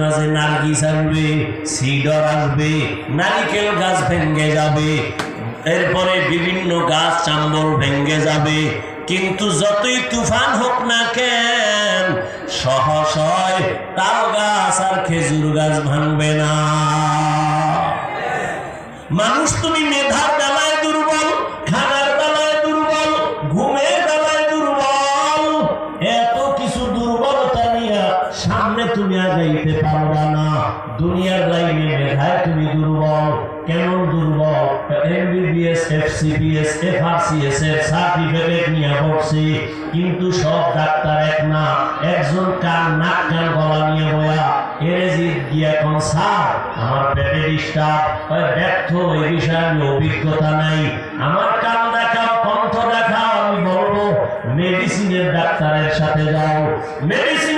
মাঝে নার্গিস আসবে সিডর আসবে নারিকেল গাছ ভেঙ্গে যাবে। এরপরে বিভিন্ন গাছ চাম্বল ভেঙ্গে যাবে। কিন্তু যতই তুফান হোক না কেন, সহসয় তাল গাছ আর খেজুর গাছ ভাঙবে না। মানুষ তুমি মেধার বেলায় দুনিয়ার লাইনে মেধায় তুমি দুর্বল। কেমন দুর্বল? এমবিবিএস এফসিবিএস এফআরসিএস এর সার্টিফিকেট নিয়ে বসছে কিন্তু সব ডাক্তার এক না, একজন কান, নাক কান গলা নিয়ে বয়া। এরেজি গিয়া কোন, স্যার, আমার পেটে ডিস্টার্ব। ব্যর্থ এই বিষয়ে আমি অভিজ্ঞতা নাই। আমার কান দেখাও, কণ্ঠ দেখাও, আমি বলব, মেডিসিনের ডাক্তারের সাথে যাও। মেডিসিনের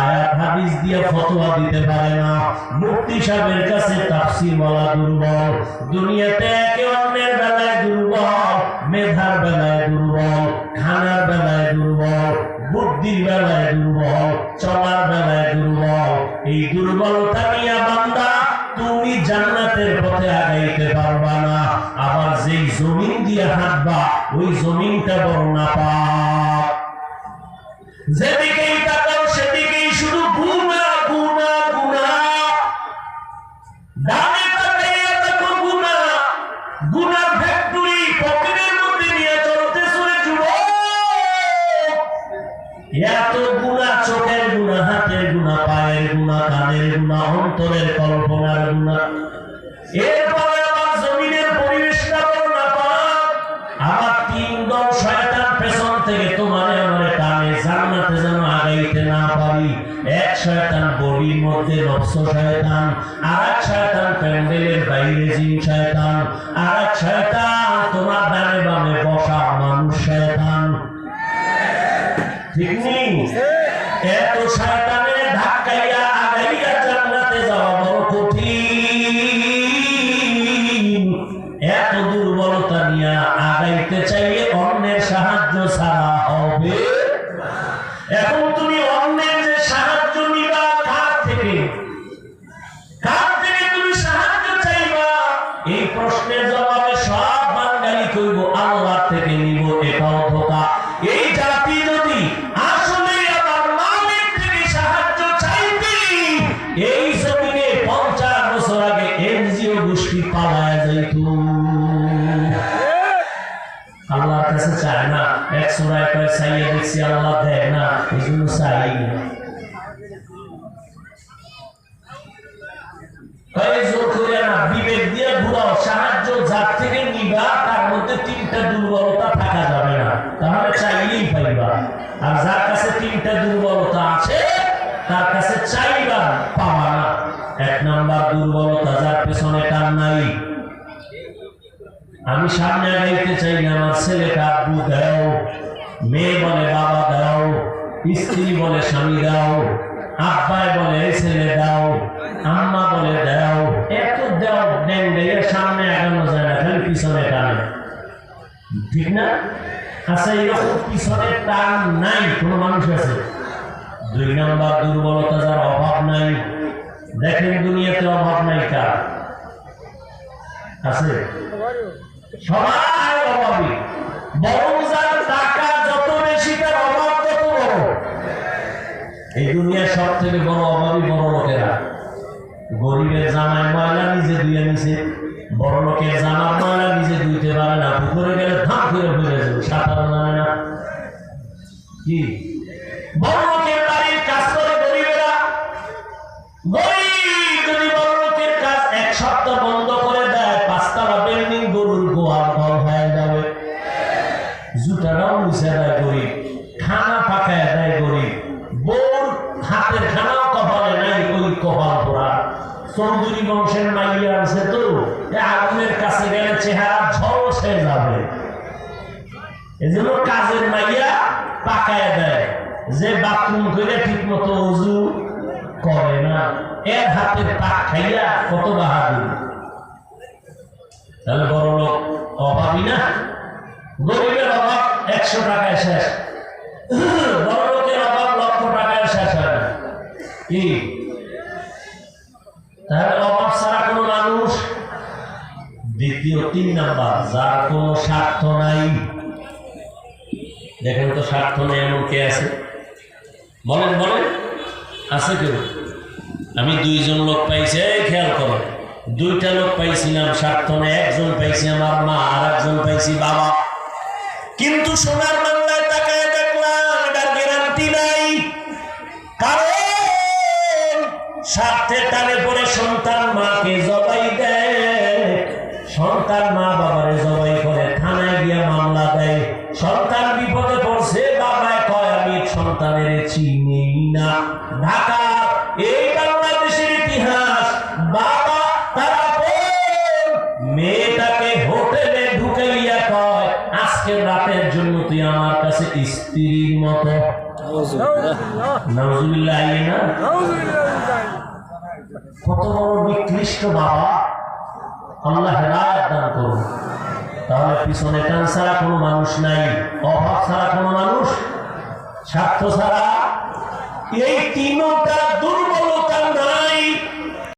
আয়াত, হাদিস দিয়ে ফতোয়া দিতে পারে না। মুফতি সাহেবের কাছে তাফসীর বলা দুর্বল। দুনিয়াতে একে অন্যের বেলায় দুর্বল, মেধার বেলায় দুর্বল, খানার বেলায় দুর্বল, বুদ্ধির বেলায় দুর্বল, চলার বেলায় দুর্বল। এই দুর্বলতা নিয়ে বান্দা তুমি জান্নাতের পথে আগাইতে পারবা না। আবার যেই জমিন দিয়ে হাঁটবা, ওই জমিনটা বড় না পাক যেদিকেই এত গুণা চোখের গুণা, হাতের গুণা, পায়ের গুণা, কানের গুণা, অন্তরের কল্পনার গুণা। এরপরে আবার জমিনের পরিবেশটা বড় না আবার তিন দল শয়তান পেছন থেকে তোমারে আমারে টানে, জান্নাতে যেন আগাইতে না পারি। এক শয়তান বডির মধ্যে নফস শয়তান আর এক শয়তান প্যান্ডেলের বাইরে জিন শয়তান আর এক শয়তান তোমার ডানে বামে বসা মানুষ শয়তান ঠিক নেই এত শয়তানের ধাক্কাইয়া আগাইয়া জান্নাতে যাওয়া বড় এত দুর্বলতা নিয়ে আগাইতে চাইলে পালায় যাইত আল্লাহর কাছে চায় না। একশো রায় কয় চাইয়ে দেখছি আল্লাহ দেয় না, এই জন্য চাই। না তার মধ্যে তিনটা দুর্বলতা থাকা যাবে না। তাহলে চাইলেই পাইবা। আর যার কাছে তিনটা দুর্বলতা আছে, তার কাছে চাইবা, পাবা না। এক নাম্বার দুর্বলতা, যার পেছনে টান নাই? আমি সামনে আগাইতে চাই না, আমার ছেলেকে আব্বু দাও, মেয়ে বলে বাবা দাও, স্ত্রী বলে স্বামী দাও, আব্বাই বলে ছেলে দাও, আম্মা বলে দাও, এত দাও দিয়ে সামনে আগানো যায় না, খালি পিছনে টানে। ঠিক না? আচ্ছা এরকম পিছনে টান নাই, কোনো মানুষ আছে? দুই নম্বর দুর্বলতা, যার অভাব নাই দেখেন দুনিয়াতে অভাব নাই কার? আছে? সবাই বরং টাকা যত বেশি তার অভাব তত বড়। এই দুনিয়ার সব থেকে বড় বড় লোকেরা। গরিবের জামায় ময়লা নিজে নিছে, বড় লোকের জামার ময়লা নিজে পারে না, পুকুরে গেলে ধাপ করে ফেলে যাবে সাঁতার জানে না। কি? বড় চৌধুরী বংশের মাইয়া আছে তো আগুনের কাছে গেলে চেহারা ঝলস যাবে। এজন্য কাজের মাইয়া পাকায় দেয়, যে বাথরুম করে ঠিক মতো উজু করে না। এর হাতে পাক খাইয়া কত বাহাদুর। তাহলে বড় লোক অভাবী না? গরিবের অভাব একশো টাকায় শেষ। বড় লোকের অভাব লক্ষ টাকায় শেষ হয় কি? তাহলে অভাব মানুষ দ্বিতীয় তিন নাম্বার, যার কোনো স্বার্থ নাই। দেখেন তো স্বার্থ নেই, এমন কে আছে? বলেন বলেন। আছে কেউ? আমি দুইজন লোক পাইছি খেয়াল করো। দুইটা লোক পাইছিলাম, স্বার্থ নেই, একজন পাইছি আমার মা আর একজন পাইছি বাবা। কিন্তু সোনার সন্তানের চিনি না। ঢাকা, এই বাংলাদেশের ইতিহাস। বাবা, তারা মেয়েটাকে হোটেলে ঢুকাইয়া কয় আজকে রাতের জন্য তুই আমার কাছে স্ত্রীর মতো। কত বড় নিকৃষ্ট বাবা। আল্লাহ হেদায়ত দান করুন। তাহলে পিছনে টান ছাড়া কোনো মানুষ নাই, অভাব ছাড়া কোনো মানুষ স্বার্থ ছাড়া এই তিনটা দুর্বলতা না